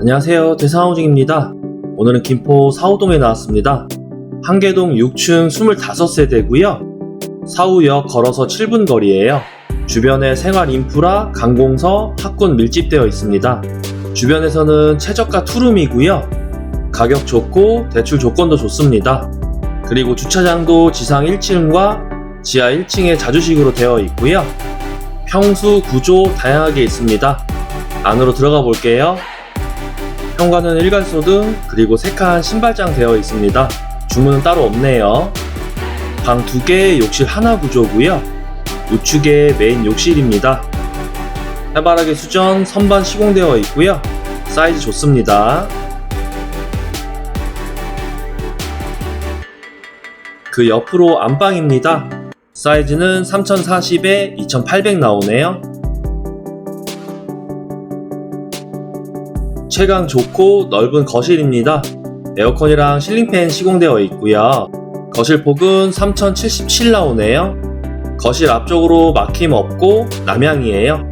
안녕하세요. 대상호중입니다. 오늘은 김포 사호동에 나왔습니다. 한계동 6층 25세대고요. 사후역 걸어서 7분 거리예요. 주변에 생활 인프라, 관공서, 학군 밀집되어 있습니다. 주변에서는 최저가 투룸이고요. 가격 좋고 대출 조건도 좋습니다. 그리고 주차장도 지상 1층과 지하 1층에 자주식으로 되어 있고요. 평수, 구조 다양하게 있습니다. 안으로 들어가 볼게요. 현관은 일괄소등 그리고 세칸 신발장 되어 있습니다. 주문은 따로 없네요. 방 2개, 욕실 하나 구조고요. 우측에 메인 욕실입니다. 해바라기 수전 선반 시공되어 있고요. 사이즈 좋습니다. 그 옆으로 안방입니다. 사이즈는 3040에 2800 나오네요. 채광 좋고 넓은 거실입니다. 에어컨이랑 실링팬 시공되어 있고요. 거실 폭은 3077 나오네요. 거실 앞쪽으로 막힘 없고 남향이에요.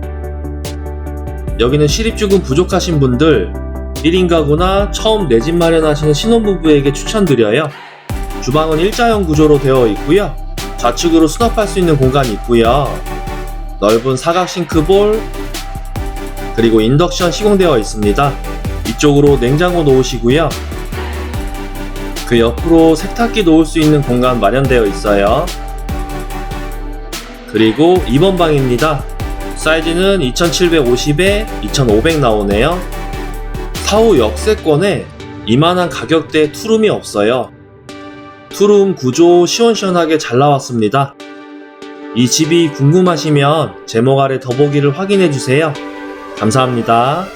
여기는 실입주금 부족하신 분들 1인 가구나 처음 내 집 마련하시는 신혼부부에게 추천드려요. 주방은 일자형 구조로 되어 있고요. 좌측으로 수납할 수 있는 공간이 있고요. 넓은 사각 싱크볼 그리고 인덕션 시공되어 있습니다. 이쪽으로 냉장고 놓으시고요. 그 옆으로 세탁기 놓을 수 있는 공간 마련되어 있어요. 그리고 2번 방입니다. 사이즈는 2750에 2500 나오네요. 사후 역세권에 이만한 가격대 투룸이 없어요. 투룸 구조 시원시원하게 잘 나왔습니다. 이 집이 궁금하시면 제목 아래 더보기를 확인해 주세요. 감사합니다.